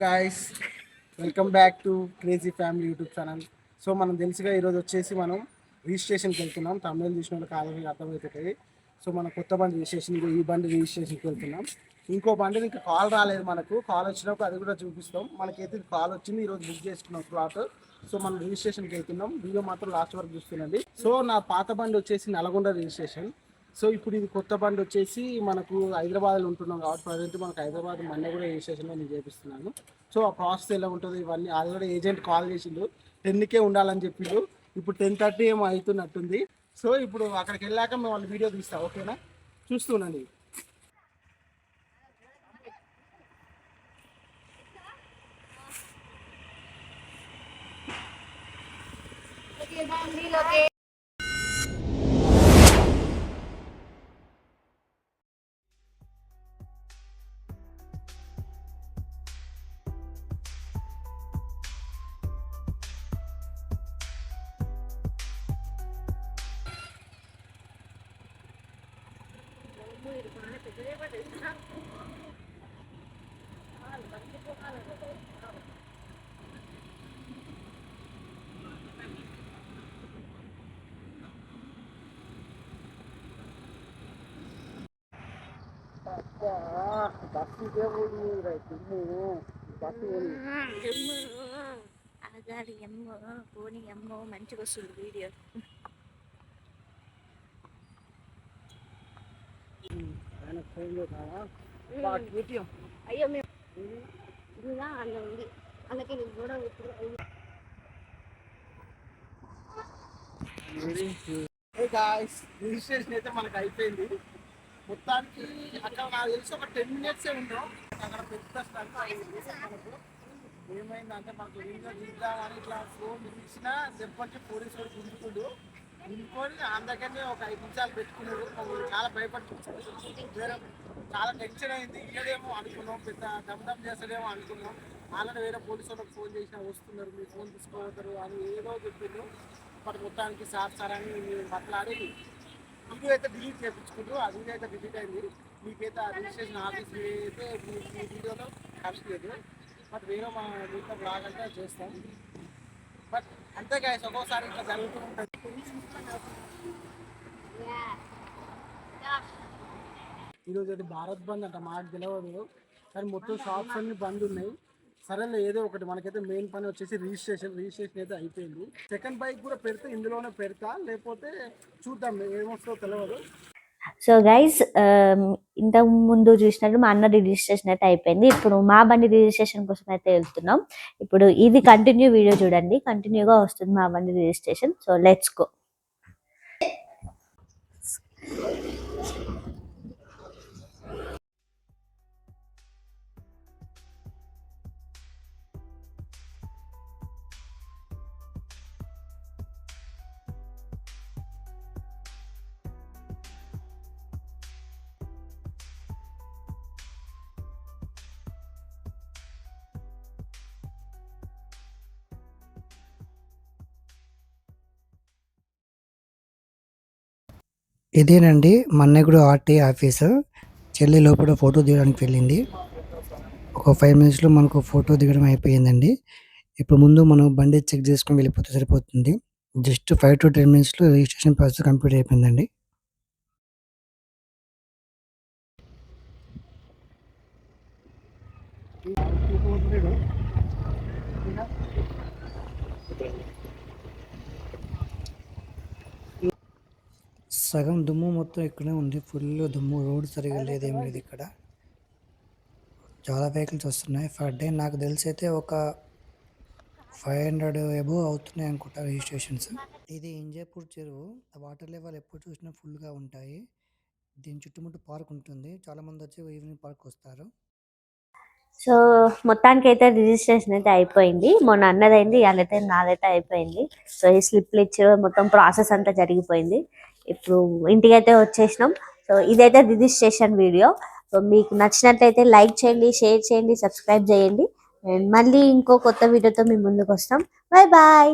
Guys welcome back to crazy family YouTube channel so మనం తెలుసుగా ఈరోజు వచ్చేసి మనం రిజిస్ట్రేషన్కి వెళ్తున్నాం. తమిళ చూసిన వాళ్ళకి ఆల్రెడీ అర్థమవుతుంది. సో మన కొత్త బండి రిజిస్ట్రేషన్ ఈ బండి రిజిస్ట్రేషన్కి వెళ్తున్నాం. ఇంకో బండి ఇంకా కాల్ రాలేదు మనకు. కాల్ వచ్చినప్పుడు అది కూడా చూపిస్తాం. మనకైతే కాల్ వచ్చింది ఈరోజు బుక్ చేసుకున్నాం స్లాట్ సో మనం రిజిస్ట్రేషన్కి వెళ్తున్నాం. వీడియో మాత్రం లాస్ట్ వరకు చూస్తుండండి సో నా పాత బండి వచ్చేసి నల్గొండ రిజిస్ట్రేషన్ సో ఇప్పుడు ఇది కొత్త బండి వచ్చేసి మనకు హైదరాబాద్లో ఉంటున్నాం కాబట్టి ప్రజెంట్ మనకు హైదరాబాద్ మొన్న కూడా రిజిస్ట్రేషన్లో నేను చేపిస్తున్నాను. సో ఆ ప్రాసెస్ ఎలా ఉంటుంది ఇవన్నీ ఆల్రెడీ ఏజెంట్ కాల్ చేసిండు. టెన్కే ఉండాలని చెప్పిండు. ఇప్పుడు టెన్ థర్టీ ఏమో అవుతున్నట్టుంది. సో ఇప్పుడు అక్కడికి వెళ్ళాక మేము వాళ్ళు వీడియో తీస్తాం ఓకేనా? చూస్తుండండి బస్సు ఊరు రైతు బస్సు ఆగాలి అమ్మో పోనీ అమ్మో మంచిగా వస్తుంది వీడియో అయ్యో మేము అన్న ఉంది అందుకే నీకు కూడా ఇప్పుడు గాయస్ రిజిస్ట్రేషన్ అయితే మనకు అయిపోయింది మొత్తానికి అక్కడ నాకు తెలిసి ఒక టెన్ మినిట్సే ఉన్నాం అక్కడ పెద్ద మనకు. ఏమైందంటే మనకు ఇంకా దిద్దామని ఇట్లా ఫోన్ తీసినా దెబ్బకి పోలీసు వాడు గుంజుకుండు. గుంజుకొని అందరికనే ఒక ఐదు నిమిషాలు పెట్టుకున్నాడు. చాలా భయపడుతుంది చాలా టెన్షన్ అయింది. ఇక్కడేమో అనుకున్నాం పెద్ద దమ్దమ్ చేస్తాడేమో అనుకున్నాం. ఆల్రెడీ వేరే పోలీసు వాళ్ళకి ఫోన్ చేసినా వస్తున్నారు. మీ ఫోన్ తీసుకోవద్దు అని ఏదో చెప్పిండు. బట్ మొత్తానికి సార్ సార్ అని మేము మాట్లాడి వీడియో అయితే డిలీట్ చేయించుకుంటూ ఆ వీడియో అయితే డిలీట్ అయింది. మీకైతే ఆ రిజిస్ట్రేషన్ ఆఫీస్ అయితే మీ వీడియోలో కనిపించలేదు బట్ వేరే మా మిగతా బ్లాగ్ అంటే చేస్తాం. బట్ అంతే గాయస్ ఒక్కోసారి ఇట్లా జరుగుతూ ఉంటుంది. ఈరోజు అయితే భారత్ బంద్ అంట మాకు తెలియదు కానీ మొత్తం షాప్స్ అన్ని బంద్ ఉన్నాయి. సరేలే ఏదో ఒకటి మనకైతే మెయిన్ పని వచ్చేసి రిజిస్ట్రేషన్ రిజిస్ట్రేషన్ అయితే అయిపోయింది. సెకండ్ బైక్ కూడా పెడితే ఇందులోనే పెడతా లేకపోతే చూద్దాం ఏమొస్తుందో తెలియదు సో గైస్ ఇంతకు ముందు చూసినట్టు మా అన్న రిజిస్ట్రేషన్ అయితే అయిపోయింది. ఇప్పుడు మా బండి రిజిస్ట్రేషన్ కోసం అయితే వెళ్తున్నాం. ఇప్పుడు ఇది కంటిన్యూ వీడియో చూడండి. కంటిన్యూగా వస్తుంది మా బండి రిజిస్ట్రేషన్. So let's go. ఇదేనండి మన్నగుడు ఆర్టీ ఆఫీసు. చెల్లి లోపల ఫోటో దిగడానికి వెళ్ళింది. ఒక ఫైవ్ మినిట్స్లో మనకు ఫోటో దిగడం అయిపోయిందండి. ఇప్పుడు ముందు మనం బండి చెక్ చేసుకుని వెళ్ళిపోతే సరిపోతుంది. జస్ట్ ఫైవ్ టు టెన్ మినిట్స్లో రిజిస్ట్రేషన్ ప్రాసెస్ కంప్లీట్ అయిపోయిందండి. సగం దుమ్ము మొత్తం ఇక్కడే ఉంది. ఫుల్ దుమ్ము రోడ్ సరిగా లేదేం లేదు ఇక్కడ. చాలా వెహికల్స్ వస్తున్నాయి. ఫర్ డే నాకు తెలిసి అయితే ఒక ఫైవ్ హండ్రెడ్ ఎబో అవుతున్నాయి అనుకుంటా రిజిస్ట్రేషన్స్ ఇది ఇంజాపూర్ చెరువు. వాటర్ లెవెల్ ఎప్పుడు చూసినా ఫుల్గా ఉంటాయి. దీని చుట్టుముట్టు పార్క్ ఉంటుంది. చాలా మంది వచ్చి ఈవినింగ్ పార్క్ వస్తారు. సో మొత్తానికి అయితే రిజిస్ట్రేషన్ అయితే అయిపోయింది. మొన్న అన్నదైంది ఇవాళైతే నాదైతే అయిపోయింది. సో ఈ స్లిప్లు ఇచ్చి మొత్తం ప్రాసెస్ అంతా జరిగిపోయింది. ఇప్పుడు ఇంటికైతే వచ్చేసినాం. సో ఇదైతే రిజిస్ట్రేషన్ వీడియో. సో మీకు నచ్చినట్లయితే లైక్ చేయండి షేర్ చేయండి సబ్స్క్రైబ్ చేయండి. అండ్ మళ్ళీ ఇంకో కొత్త వీడియోతో మీ ముందుకు వస్తాం. Bye bye.